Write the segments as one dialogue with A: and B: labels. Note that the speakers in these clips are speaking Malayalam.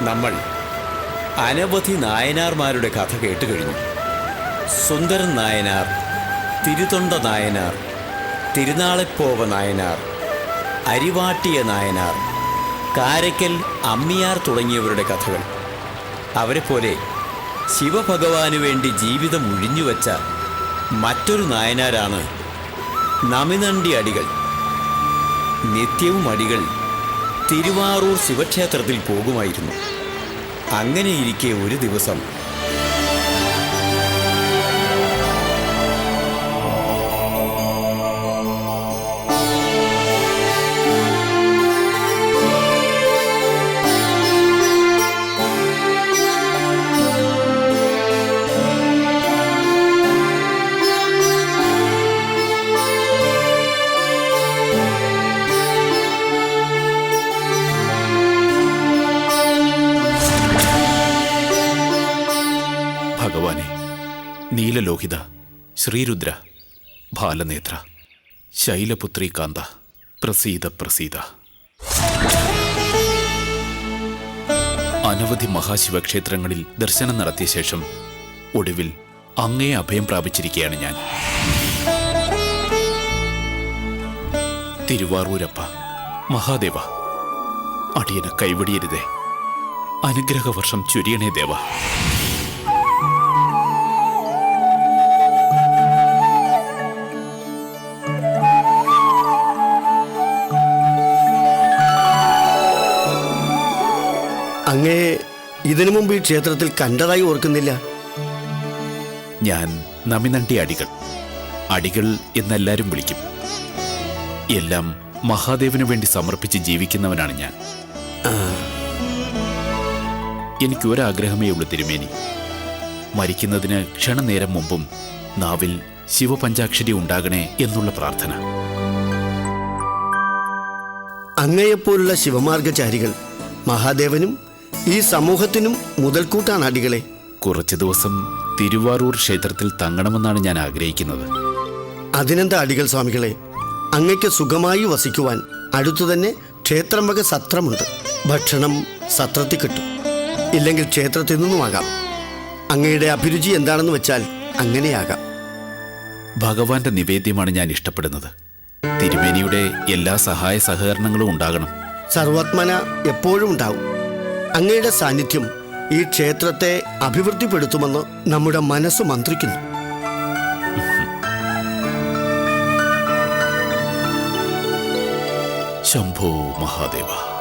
A: നമ്മൾ അനവധി നായനാർമാരുടെ കഥ കേട്ട് കഴിഞ്ഞു സുന്ദരൻ നായനാർ തിരുതൊണ്ട നായനാർ തിരുനാളെപ്പോവ നായനാർ അരിവാട്ടിയ നായനാർ കാരയ്ക്കൽ അമ്മിയാർ തുടങ്ങിയവരുടെ കഥകൾ. അവരെപ്പോലെ ശിവഭഗവാനു വേണ്ടി ജീവിതം ഒഴിഞ്ഞുവെച്ച മറ്റൊരു നായനാരാണ് നമിനണ്ടി അടികൾ. നിത്യവും അടികൾ തിരുവാറൂർ ശിവക്ഷേത്രത്തിൽ പോകുമായിരുന്നു. അങ്ങനെയിരിക്കെ ഒരു ദിവസം
B: ശ്രീരുദ്ര ബാലനേത്ര ശൈലപുത്രി കാന്ത പ്രസീത പ്രസീത. അനവധി മഹാശിവക്ഷേത്രങ്ങളിൽ ദർശനം നടത്തിയ ശേഷം ഒടുവിൽ അങ്ങേ അഭയം പ്രാപിച്ചിരിക്കുകയാണ് ഞാൻ. തിരുവാറൂരപ്പ മഹാദേവ അടിയനെ കൈവിടിയരുതേ അനുഗ്രഹവർഷം ചുരിയണേ ദേവ.
C: അങ്ങേ ഇതിനു മുമ്പ് ഈ ക്ഷേത്രത്തിൽ കണ്ടതായി ഓർക്കുന്നില്ല.
B: ഞാൻ നമിനണ്ടി അടികൾ. അടികൾ എന്നെല്ലാരും വിളിക്കും. എല്ലാം മഹാദേവനു വേണ്ടി സമർപ്പിച്ച് ജീവിക്കുന്നവനാണ് ഞാൻ. എനിക്ക് ഒരാഗ്രഹമേ ഉള്ളൂ തിരുമേനി. മരിക്കുന്നതിന് ക്ഷണനേരം മുമ്പും നാവിൽ ശിവപഞ്ചാക്ഷരി ഉണ്ടാകണേ എന്നുള്ള പ്രാർത്ഥന.
C: അങ്ങയെപ്പോലുള്ള ശിവമാർഗചാരികൾ മഹാദേവനും ഈ സമൂഹത്തിനും മുതൽക്കൂട്ടാണ് അടികളെ.
B: കുറച്ചു ദിവസം തിരുവാറൂർ ക്ഷേത്രത്തിൽ തങ്ങണമെന്നാണ് ഞാൻ ആഗ്രഹിക്കുന്നത്.
C: അതിനെന്താ അടികൾ സ്വാമികളെ? അങ്ങയ്ക്ക് സുഖമായി വസിക്കുവാൻ അടുത്തു തന്നെ ക്ഷേത്രം വക സത്രമുണ്ട്. ഭക്ഷണം സത്രത്തിൽ കിട്ടും. ഇല്ലെങ്കിൽ ക്ഷേത്രത്തിൽ നിന്നുമാകാം അങ്ങയുടെ അഭിരുചി എന്താണെന്ന് വെച്ചാൽ അങ്ങനെയാകാം.
B: ഭഗവാന്റെ നിവേദ്യമാണ് ഞാൻ ഇഷ്ടപ്പെടുന്നത്. തിരുമേനിയുടെ എല്ലാ സഹായ സഹകരണങ്ങളും ഉണ്ടാകണം.
C: സർവാത്മന എപ്പോഴും ഉണ്ടാവും. അങ്ങയുടെ സാന്നിധ്യം ഈ ക്ഷേത്രത്തെ അഭിവൃദ്ധിപ്പെടുത്തുമെന്ന് നമ്മുടെ മനസ്സ് മന്ത്രിക്കുന്നു.
B: ശംഭോ മഹാദേവ.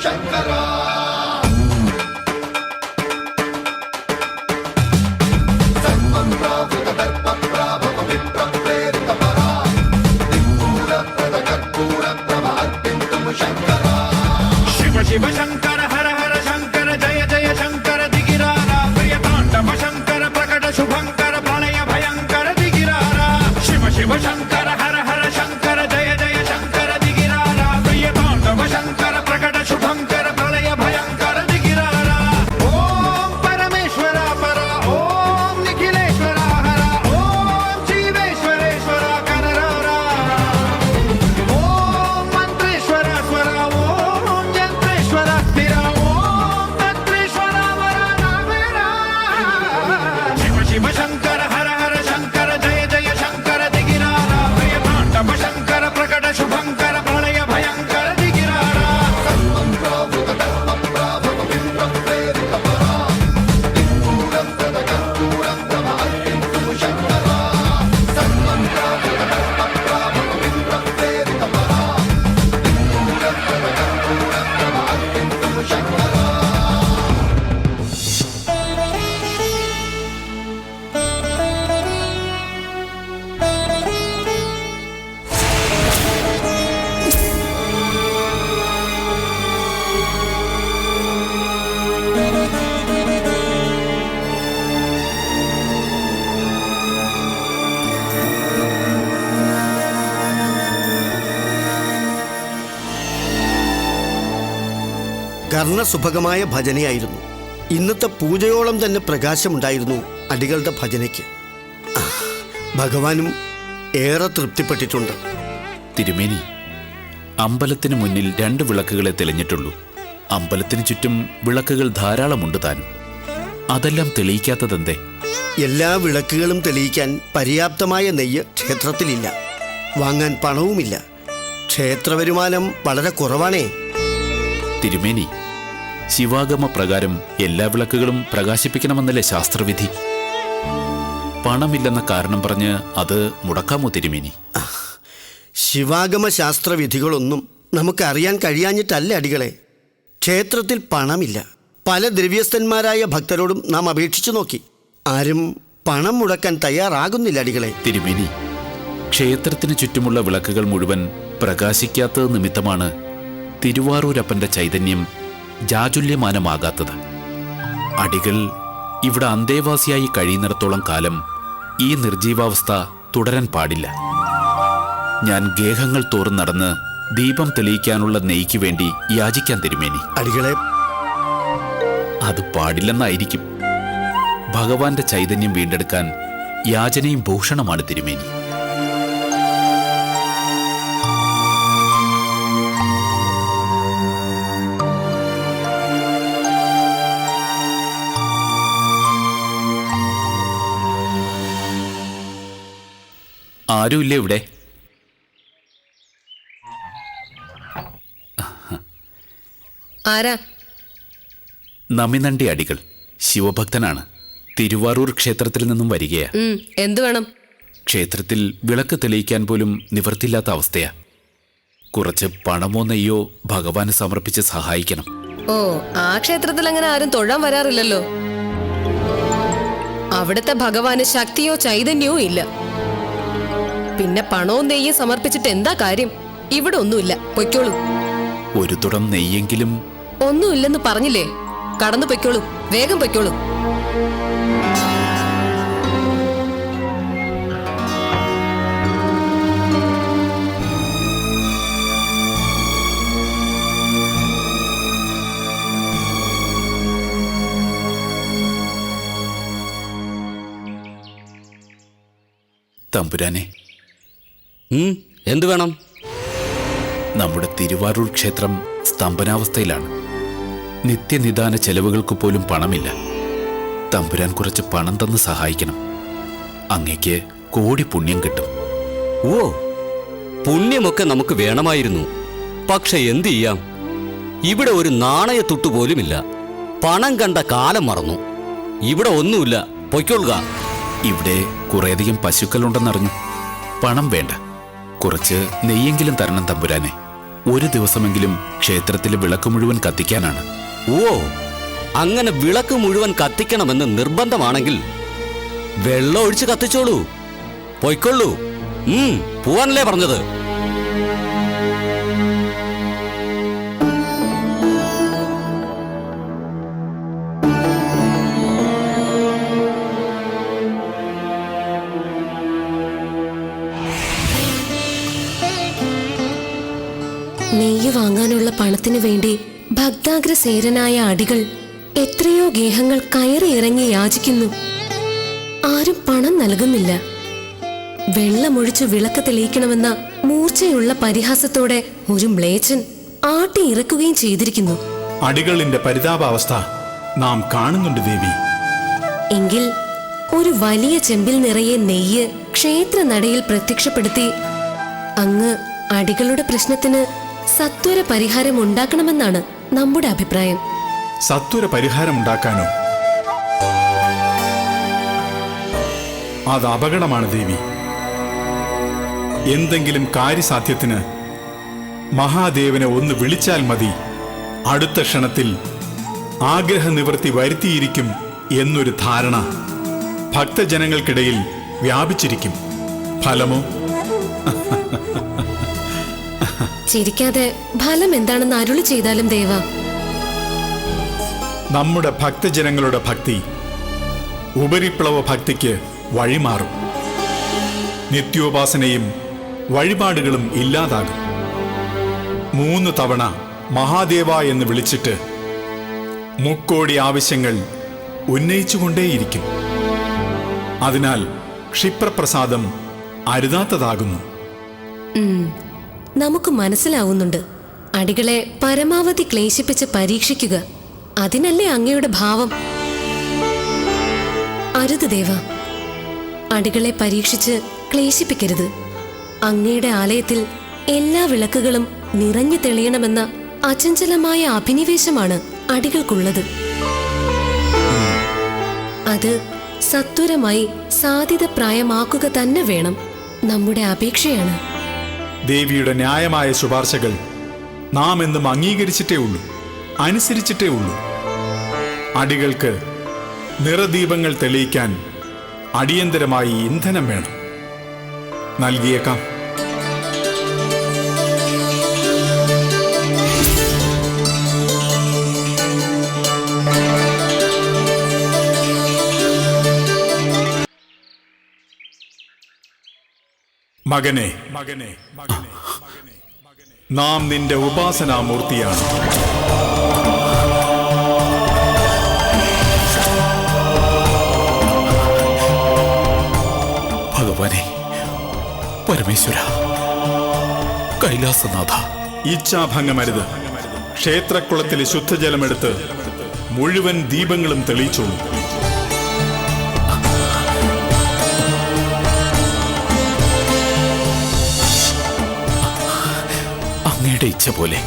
D: శంకరా.
C: കർണസുഭകമായ ഭജനയായിരുന്നു. ഇന്നത്തെ പൂജയോളം തന്നെ പ്രകാശമുണ്ടായിരുന്നു അടികളുടെ ഭജനയ്ക്ക്. ഭഗവാനും ഏറെ തൃപ്തിപ്പെട്ടിട്ടുണ്ട്.
B: തിരുമേനി അമ്പലത്തിന് മുന്നിൽ രണ്ട് വിളക്കുകളെ തെളിഞ്ഞിട്ടുള്ളൂ. അമ്പലത്തിന് ചുറ്റും വിളക്കുകൾ ധാരാളമുണ്ട് താനും. അതെല്ലാം തെളിയിക്കാത്തതെന്തേ?
C: എല്ലാ വിളക്കുകളും തെളിയിക്കാൻ പര്യാപ്തമായ നെയ്യ് ക്ഷേത്രത്തിലില്ല. വാങ്ങാൻ പണവുമില്ല. ക്ഷേത്രവരുമാനം വളരെ കുറവാണേ.
B: തിരുമേനി ശിവാഗമ പ്രകാരം എല്ലാ വിളക്കുകളും പ്രകാശിപ്പിക്കണമെന്നല്ലേ ശാസ്ത്രവിധി? പണമില്ലെന്ന കാരണം പറഞ്ഞ് അത് മുടക്കാമോ തിരുമേനി?
C: ശിവാഗമ ശാസ്ത്രവിധികളൊന്നും നമുക്കറിയാൻ കഴിയാഞ്ഞിട്ടല്ല അടികളെ. ക്ഷേത്രത്തിൽ പണമില്ല. പല ദ്രവ്യസ്ഥന്മാരായ ഭക്തരോടും നാം അപേക്ഷിച്ചു നോക്കി. ആരും പണം മുടക്കാൻ തയ്യാറാകുന്നില്ല അടികളെ.
B: തിരുമേനി ക്ഷേത്രത്തിന് ചുറ്റുമുള്ള വിളക്കുകൾ മുഴുവൻ പ്രകാശിക്കാത്തത് നിമിത്തമാണ് തിരുവാറൂരപ്പന്റെ ചൈതന്യം ജാജുല്യമാനമാകാത്തത് അടികൾ ഇവിടെ അന്തേവാസിയായി കഴിയുന്നിടത്തോളം കാലം ഈ നിർജീവാവസ്ഥ തുടരാൻ പാടില്ല. ഞാൻ ഗേഹങ്ങൾ തോറും നടന്ന് ദീപം തെളിയിക്കാനുള്ള നെയ്ക്ക് വേണ്ടി യാചിക്കാൻ തിരുമേനി.
C: അടികളെ.
B: അത് പാടില്ലെന്നായിരിക്കും. ഭഗവാന്റെ ചൈതന്യം വീണ്ടെടുക്കാൻ യാചനയും ഭൂഷണമാണ് തിരുമേനി. ആരുമില്ലേ ഇവിടെ?
E: ആരാ?
B: നമിനണ്ടി അടികൾ. ശിവഭക്തനാണ്. തിരുവാറൂർ ക്ഷേത്രത്തിൽ നിന്നും വരികയാ.
E: എന്ത് എന്തു വേണം?
B: ക്ഷേത്രത്തിൽ വിളക്ക് തെളിയിക്കാൻ പോലും നിവർത്തില്ലാത്ത അവസ്ഥയാ. കുറച്ച് പണമോ നെയ്യോ ഭഗവാന് സമർപ്പിച്ച് സഹായിക്കണം.
E: ഓ ആ ക്ഷേത്രത്തിൽ അങ്ങനെ ആരും തൊഴാൻ വരാറില്ലല്ലോ. അവിടുത്തെ ഭഗവാന് ശക്തിയോ ചൈതന്യവും ഇല്ല. പിന്നെ പണവും നെയ്യും സമർപ്പിച്ചിട്ട് എന്താ കാര്യം? ഇവിടെ ഒന്നുമില്ല. പൊയ്ക്കോളൂ.
B: ഒരു തുടം നെയ്യെങ്കിലും
E: ഒന്നുമില്ലെന്ന് പറഞ്ഞില്ലേ? കടന്നു പൊയ്ക്കോളൂ. വേഗം പൊയ്ക്കോളൂ.
B: തമ്പുരാനെ
F: എന്തു വേണം?
B: നമ്മുടെ തിരുവാരൂർ ക്ഷേത്രം സ്തംഭനാവസ്ഥയിലാണ്. നിത്യനിദാന ചെലവുകൾക്ക് പോലും പണമില്ല. തമ്പുരാൻ കുറച്ച് പണം തന്ന് സഹായിക്കണം. അങ്ങേക്ക് കോടി പുണ്യം കിട്ടും.
F: ഓ പുണ്യമൊക്കെ നമുക്ക് വേണമായിരുന്നു. പക്ഷെ എന്തു ചെയ്യാം? ഇവിടെ ഒരു നാണയത്തുട്ട് പോലുമില്ല. പണം കണ്ട കാലം മറന്നു. ഇവിടെ ഒന്നുമില്ല. പൊയ്ക്കൊള്ളുക.
B: ഇവിടെ കുറേയധികം പശുക്കളുണ്ടെന്നറിഞ്ഞു. പണം വേണ്ട. കുറച്ച് നെയ്യെങ്കിലും തരണം തമ്പുരാനെ. ഒരു ദിവസമെങ്കിലും ക്ഷേത്രത്തിലെ വിളക്ക് മുഴുവൻ കത്തിക്കാനാണ്.
F: ഓ അങ്ങനെ വിളക്ക് മുഴുവൻ കത്തിക്കണമെന്ന് നിർബന്ധമാണെങ്കിൽ വെള്ളം ഒഴിച്ച് കത്തിച്ചോളൂ. പൊയ്ക്കൊള്ളൂ. ഉം പോവാനല്ലേ പറഞ്ഞത്.
E: നെയ്യ് വാങ്ങാനുള്ള പണത്തിനു വേണ്ടി ഭക്താഗ്രസേരനായ അടികൾ എത്രയോ ഗേഹങ്ങൾ കയറിയിറങ്ങി യാചിക്കുന്നു. ആരും പണം നൽകുന്നില്ല. വെള്ളമൊഴിച്ചു വിളക്ക് തെളിയിക്കണമെന്ന മൂർച്ചയുള്ള പരിഹാസത്തോടെ ഒരു മ്ലേച്ഛൻ ആട്ടി ഇറക്കുകയും ചെയ്തിരിക്കുന്നു.
G: അടികളിന്റെ പരിതാപാവസ്ഥ നാം കാണുന്നുണ്ട് ദേവി.
E: എങ്കിൽ ഒരു വലിയ ചെമ്പിൽ നിറയെ നെയ്യ് ക്ഷേത്ര നടയിൽ പ്രത്യക്ഷപ്പെടുത്തി അങ്ങ് അടികളുടെ പ്രശ്നത്തിന് സത്വര പരിഹാരം ഉണ്ടാക്കണമെന്നാണ് നമ്മുടെ അഭിപ്രായം.
G: സത്വര പരിഹാരം ഉണ്ടാക്കാനോ? അത് അപകടമാണ് ദേവി. എന്തെങ്കിലും കാര്യസാധ്യത്തിന് മഹാദേവനെ ഒന്ന് വിളിച്ചാൽ മതി. അടുത്ത ക്ഷണത്തിൽ ആഗ്രഹ നിവൃത്തി വരുത്തിയിരിക്കും എന്നൊരു ധാരണ ഭക്തജനങ്ങൾക്കിടയിൽ വ്യാപിച്ചിരിക്കും. ഫലമോ?
E: ചിരിക്കാതെ ഫലം എന്താണെന്ന് അരുളി ചെയ്താലും ദേവ.
G: നമ്മുടെ ഭക്തജനങ്ങളുടെ ഭക്തി ഉപരിപ്ലവ ഭക്തിക്ക് വഴിമാറും. നിത്യോപാസനയും വഴിപാടുകളും ഇല്ലാതാകും. മൂന്ന് തവണ മഹാദേവ എന്ന് വിളിച്ചിട്ട് മുക്കോടി ആവശ്യങ്ങൾ ഉന്നയിച്ചുകൊണ്ടേയിരിക്കും. അതിനാൽ ക്ഷിപ്രപ്രസാദം അരുതാത്തതാകുന്നു.
E: നമുക്ക് മനസ്സിലാവുന്നുണ്ട്. അടികളെ പരമാവധി ക്ലേശിപ്പിച്ച് പരീക്ഷിക്കുക. അതിനല്ലേ അങ്ങയുടെ ഭാവം? അരുത് ദേവ. അടികളെ പരീക്ഷിച്ച് ക്ലേശിപ്പിക്കരുത്. അങ്ങയുടെ ആലയത്തിൽ എല്ലാ വിളക്കുകളും നിറഞ്ഞു തെളിയണമെന്ന അചഞ്ചലമായ അഭിനിവേശമാണ് അടികൾക്കുള്ളത്. അത് സത്വരമായി സാധ്യത പ്രായമാക്കുക തന്നെ വേണം. നമ്മുടെ അപേക്ഷയാണ്.
G: ദേവിയുടെ ന്യായമായ ശുപാർശകൾ നാം എന്നും അംഗീകരിച്ചിട്ടേ ഉള്ളൂ അനുസരിച്ചിട്ടേ ഉള്ളൂ. അടികൾക്ക് നിറദീപങ്ങൾ തെളിയിക്കാൻ അടിയന്തരമായി ഇന്ധനം വേണം. നൽകിയേക്കാം. മകനെ. മകനെ മകനെ നാം നിന്റെ ഉപാസനാമൂർത്തിയാണ്.
B: ഭഗവാനെ പരമേശ്വര കൈലാസനാഥ.
G: ഇച്ഛാഭംഗമരുത് ക്ഷേത്രക്കുളത്തിലെ ശുദ്ധജലമെടുത്ത് മുഴുവൻ ദീപങ്ങളും തെളിയിച്ചോളൂ.
B: അങ്ങയുടെ ഇച്ഛ പോലെ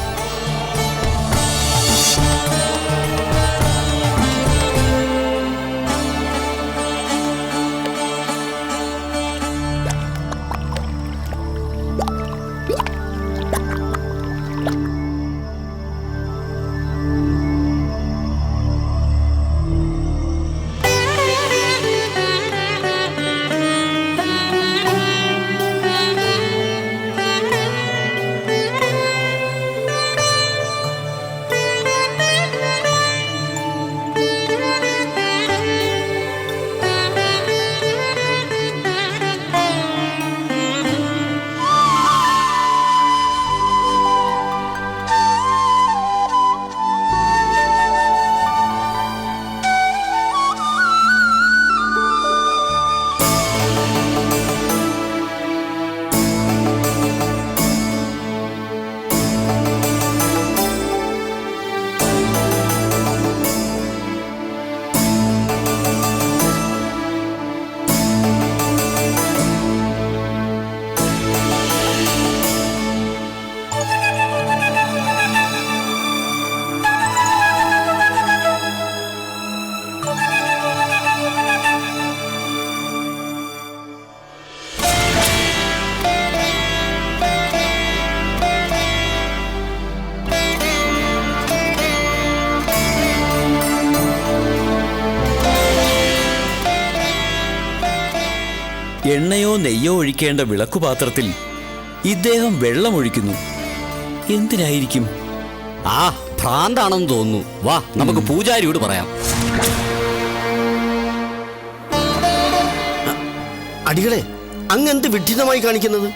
A: നെയ്യോ ഒഴിക്കേണ്ട വിളക്കുപാത്രത്തിൽ ഇദ്ദേഹം വെള്ളമൊഴിക്കുന്നു. എന്തിനായിരിക്കും?
F: ആ ഭ്രാന്താണെന്ന് തോന്നുന്നു. വാ നമുക്ക് പൂജാരിയോട് പറയാം.
C: അടികളെ അങ്ങെന്ത് വിഡ്ഢിതമായി കാണിക്കുന്നത്?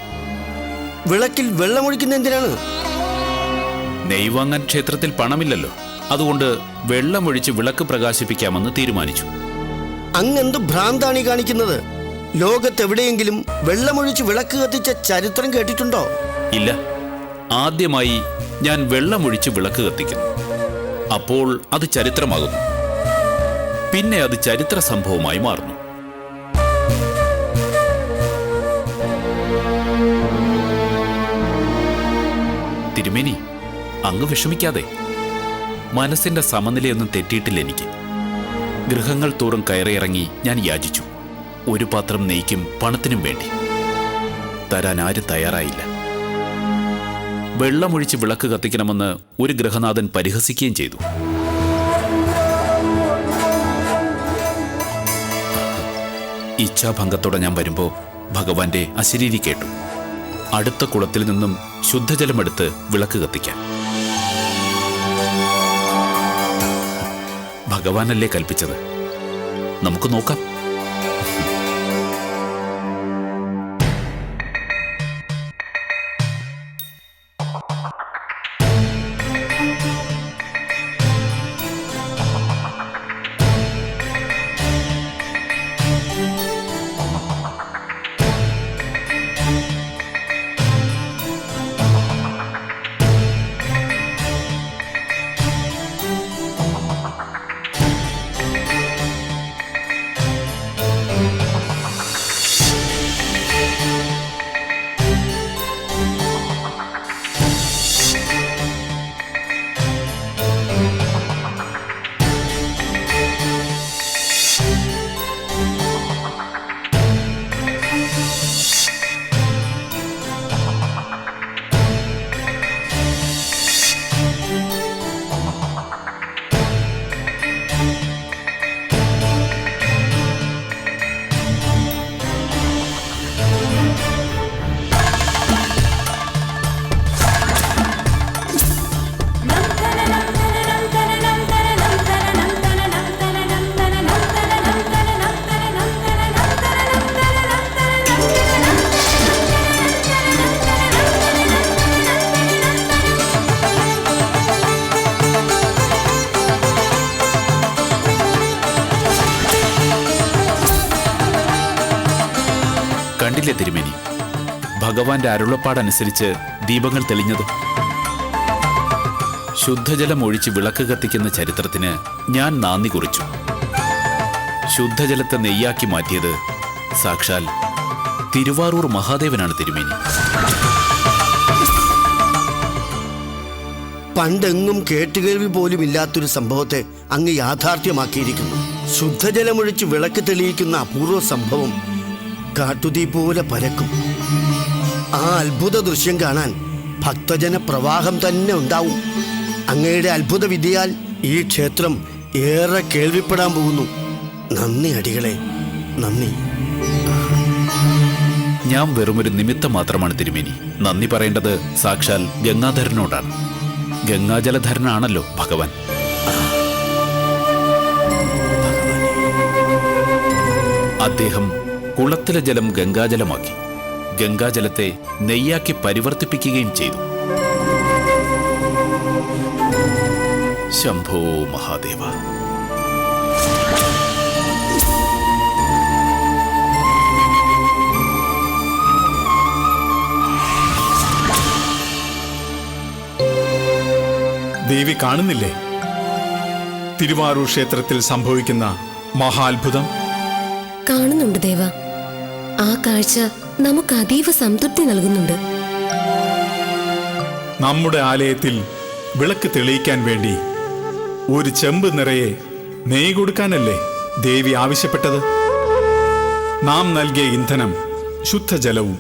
C: വിളക്കിൽ വെള്ളമൊഴിക്കുന്ന എന്തിനാണ്?
B: നെയ്വാങ്ങാൻ ക്ഷേത്രത്തിൽ പണമില്ലല്ലോ. അതുകൊണ്ട് വെള്ളമൊഴിച്ച് വിളക്ക് പ്രകാശിപ്പിക്കാമെന്ന് തീരുമാനിച്ചു.
C: അങ്ങെന്ത് ഭ്രാന്താണ് ഈ കാണിക്കുന്നത്? ലോകത്തെവിടെയെങ്കിലും വെള്ളമൊഴിച്ച് വിളക്ക് കത്തിച്ച ചരിത്രം കേട്ടിട്ടുണ്ടോ?
B: ഇല്ല. ആദ്യമായി ഞാൻ വെള്ളമൊഴിച്ച് വിളക്ക് കത്തിക്കുന്നു. അപ്പോൾ അത് ചരിത്രമാകുന്നു. പിന്നെ അത് ചരിത്ര സംഭവമായി മാറുന്നു. തിരുമേനി അങ്ങ് വിഷമിക്കാതെ. മനസ്സിന്റെ സമനിലയൊന്നും തെറ്റിയിട്ടില്ല എനിക്ക്. ഗൃഹങ്ങൾ തോറും കയറിയിറങ്ങി ഞാൻ യാചിച്ചു. ഒരു പാത്രം നെയ്ക്കും പണത്തിനും വേണ്ടി. തരാൻ ആരും തയ്യാറായില്ല. വെള്ളമൊഴിച്ച് വിളക്ക് കത്തിക്കണമെന്ന് ഒരു ഗ്രഹനാഥൻ പരിഹസിക്കുകയും ചെയ്തു. ഇച്ഛാഭംഗത്തോടെ ഞാൻ വരുമ്പോൾ ഭഗവാന്റെ അശരീരി കേട്ടു. അടുത്ത കുളത്തിൽ നിന്നും ശുദ്ധജലമെടുത്ത് വിളക്ക് കത്തിക്കാൻ. ഭഗവാനല്ലേ കൽപ്പിച്ചത്? നമുക്ക് നോക്കാം. ഭഗവാന്റെ അരുളപ്പാടനുസരിച്ച് ദീപങ്ങൾ തെളിഞ്ഞത്. ശുദ്ധജലം ഒഴിച്ച് വിളക്ക് കത്തിക്കുന്ന ചരിത്രത്തിന് ഞാൻ നാന്ദി കുറിച്ചു. ശുദ്ധജലത്തെ നെയ്യാക്കി മാറ്റിയത് സാക്ഷാൽ തിരുവാറൂർ മഹാദേവനാണ് തിരുമേനി.
C: പണ്ടെങ്ങും കേട്ടുകേൾവി പോലും ഇല്ലാത്തൊരു സംഭവത്തെ അങ്ങ് യാഥാർത്ഥ്യമാക്കിയിരിക്കുന്നു. ശുദ്ധജലമൊഴിച്ച് വിളക്ക് തെളിയിക്കുന്ന അപൂർവ സംഭവം കാട്ടുതീ പോലെ പരക്കും. ആ അത്ഭുത ദൃശ്യം കാണാൻ ഭക്തജന പ്രവാഹം തന്നെ ഉണ്ടാവും. അങ്ങയുടെ അത്ഭുത വിധിയാൽ ഈ ക്ഷേത്രം ഏറെ കേൾവിപ്പെടാൻ പോകുന്നു. നന്ദി അടികളെ നന്ദി.
B: ഞാൻ വെറുമൊരു നിമിത്തം മാത്രമാണ് തിരുമേനി. നന്ദി പറയേണ്ടത് സാക്ഷാൽ ഗംഗാധരനോടാണ്. ഗംഗാജലധരനാണല്ലോ ഭഗവാൻ. അദ്ദേഹം കുളത്തിലെ ജലം ഗംഗാജലമാക്കി. ഗംഗാജലത്തെ നെയ്യാക്കി പരിവർത്തിപ്പിക്കുകയും ചെയ്തു. ശംഭോ മഹാദേവ.
G: ദേവി കാണുന്നില്ലേ? തിരുവാറൂർ ക്ഷേത്രത്തിൽ സംഭവിക്കുന്ന മഹാത്ഭുതം?
E: കാണുന്നുണ്ട് ദേവ. ആ കാഴ്ച നമുക്ക് അതീവ സംതൃപ്തി നൽകുന്നുണ്ട്.
G: നമ്മുടെ ആലയത്തിൽ വിളക്ക് തെളിയിക്കാൻ വേണ്ടി ഒരു ചെമ്പ് നിറയെ നെയ് കൊടുക്കാനല്ലേ ദേവി ആവശ്യപ്പെട്ടത്? നാം നൽകിയ ഇന്ധനം ശുദ്ധജലവും.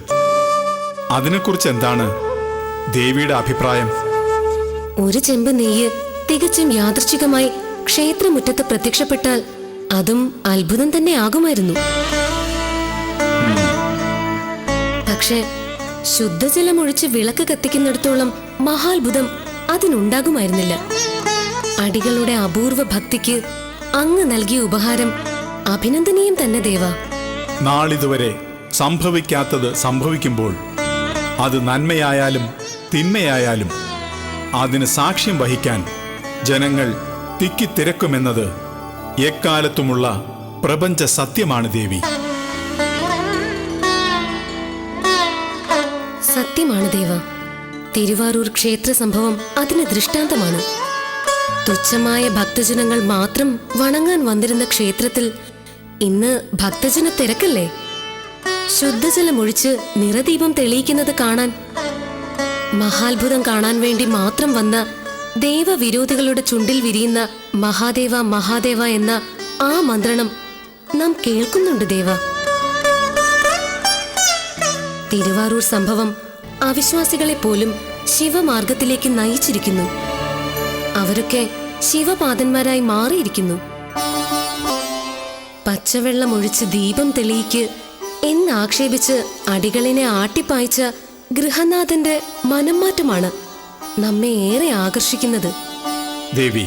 G: അതിനെക്കുറിച്ച് എന്താണ് ദേവിയുടെ അഭിപ്രായം?
E: ഒരു ചെമ്പ് നെയ്യ് തികച്ചും യാദൃശ്ചികമായി ക്ഷേത്രമുറ്റത്ത് പ്രത്യക്ഷപ്പെട്ടാൽ അതും അത്ഭുതം തന്നെ ആകുമായിരുന്നു. പക്ഷെ ശുദ്ധജലം ഒഴിച്ച് വിളക്ക് കത്തിക്കുന്നിടത്തോളം മഹാത്ഭുതം അതിനുണ്ടാകുമായിരുന്നില്ല. അടികളുടെ അപൂർവ ഭക്തിക്ക് അങ്ങ് നൽകിയ ഉപഹാരം അഭിനന്ദനീയം തന്നെ ദേവ.
G: നാളിതുവരെ സംഭവിക്കാത്തത് സംഭവിക്കുമ്പോൾ അത് നന്മയായാലും തിന്മയായാലും അതിന് സാക്ഷ്യം വഹിക്കാൻ ജനങ്ങൾ തിക്കിത്തിരക്കുമെന്നത് എക്കാലത്തുമുള്ള പ്രപഞ്ച സത്യമാണ് ദേവി.
E: സത്യമാണ് ദേവ. തിരുവാറൂർ ക്ഷേത്ര സംഭവം അതിന് ദൃഷ്ടാന്തമാണ്. തുച്ഛമായ ഭക്തജനങ്ങൾ മാത്രം വണങ്ങാൻ വന്നിരുന്ന ക്ഷേത്രത്തിൽ ഇന്ന് ഭക്തജന തിരക്കല്ലേ? ശുദ്ധജലമൊഴിച്ച് നിറദീപം തെളിയിക്കുന്നത് കാണാൻ മഹാത്ഭുതം കാണാൻ വേണ്ടി മാത്രം വന്ന ദേവവിരോധികളുടെ ചുണ്ടിൽ വിരിയുന്ന മഹാദേവ മഹാദേവ എന്ന ആ മന്ത്രണം നാം കേൾക്കുന്നുണ്ട് ദേവ. തിരുവാറൂർ സംഭവം അവിശ്വാസികളെ പോലും ശിവമാർഗത്തിലേക്ക് നയിച്ചിരിക്കുന്നു. അവരൊക്കെ ശിവപാദന്മാരായി മാറിയിരിക്കുന്നു. പച്ചവെള്ളം ഒഴിച്ച് ദീപം തെളിയിക്ക് എന്നാക്ഷേപിച്ച് അടികളിനെ ആട്ടിപ്പായിച്ച ഗൃഹനാഥന്റെ മനംമാറ്റമാണ് നമ്മെ ഏറെ ആകർഷിക്കുന്നത്.
G: ദേവി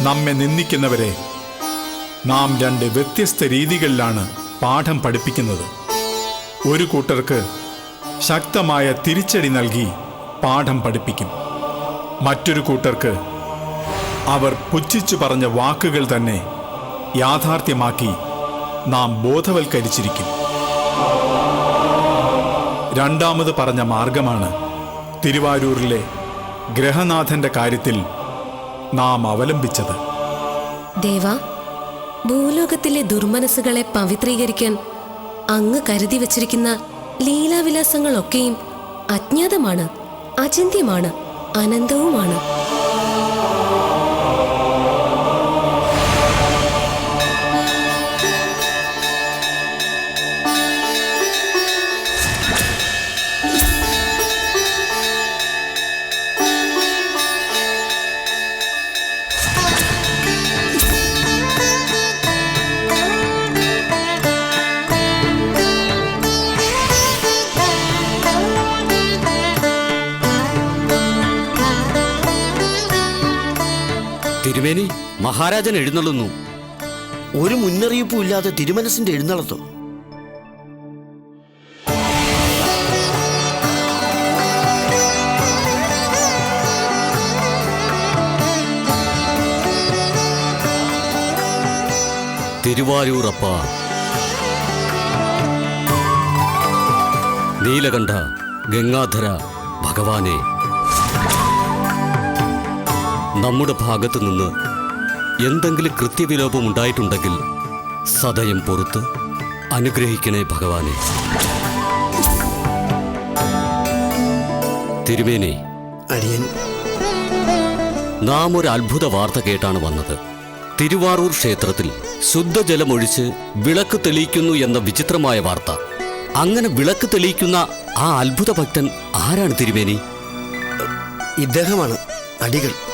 G: നമ്മെ നിന്ദിക്കുന്നവരെ നാം രണ്ട് വ്യത്യസ്ത രീതികളിലാണ് പാഠം പഠിപ്പിക്കുന്നത്. ഒരു കൂട്ടർക്ക് ശക്തമായ തിരിച്ചടി നൽകി പാഠം പഠിപ്പിക്കും. മറ്റൊരു കൂട്ടർക്ക് അവർ പുച്ഛിച്ചു പറഞ്ഞ വാക്കുകൾ തന്നെ യാഥാർത്ഥ്യമാക്കി നാം ബോധവൽക്കരിച്ചിരിക്കും. രണ്ടാമത് പറഞ്ഞ മാർഗമാണ് തിരുവാരൂരിലെ ഗ്രഹനാഥന്റെ കാര്യത്തിൽ നാം അവലംബിച്ചത്.
E: ദേവ ഭൂലോകത്തിലെ ദുർമനസ്സുകളെ പവിത്രീകരിക്കാൻ അങ്ങ് കരുതി വച്ചിരിക്കുന്ന ലീലാവിലാസങ്ങളൊക്കെയും അജ്ഞാതമാണ് അചിന്തിയമാണ് അനന്തവുമാണ്.
F: തിരുമേനി മഹാരാജൻ എഴുന്നള്ളുന്നു.
C: ഒരു മുന്നറിയിപ്പും ഇല്ലാതെ തിരുമനസിന്റെ എഴുന്നള്ളത്തോ?
F: തിരുവാരൂറപ്പ. നീലകണ്ഠ ഗംഗാധര ഭഗവാനെ. നമ്മുടെ ഭാഗത്തു നിന്ന് എന്തെങ്കിലും കൃത്യവിലോപം ഉണ്ടായിട്ടുണ്ടെങ്കിൽ സദയം പൊറുത്ത് അനുഗ്രഹിക്കണേ ഭഗവാനെ. തിരുമേനെ
C: അടിയൻ.
F: നാം ഒരു അത്ഭുത വാർത്ത കേട്ടാണ് വന്നത്. തിരുവാറൂർ ക്ഷേത്രത്തിൽ ശുദ്ധജലമൊഴിച്ച് വിളക്ക് തെളിയിക്കുന്നു എന്ന വിചിത്രമായ വാർത്ത. അങ്ങനെ വിളക്ക് തെളിയിക്കുന്ന ആ അത്ഭുത ഭക്തൻ ആരാണ് തിരുമേനി?
C: ഇദ്ദേഹമാണ് അടികൾ.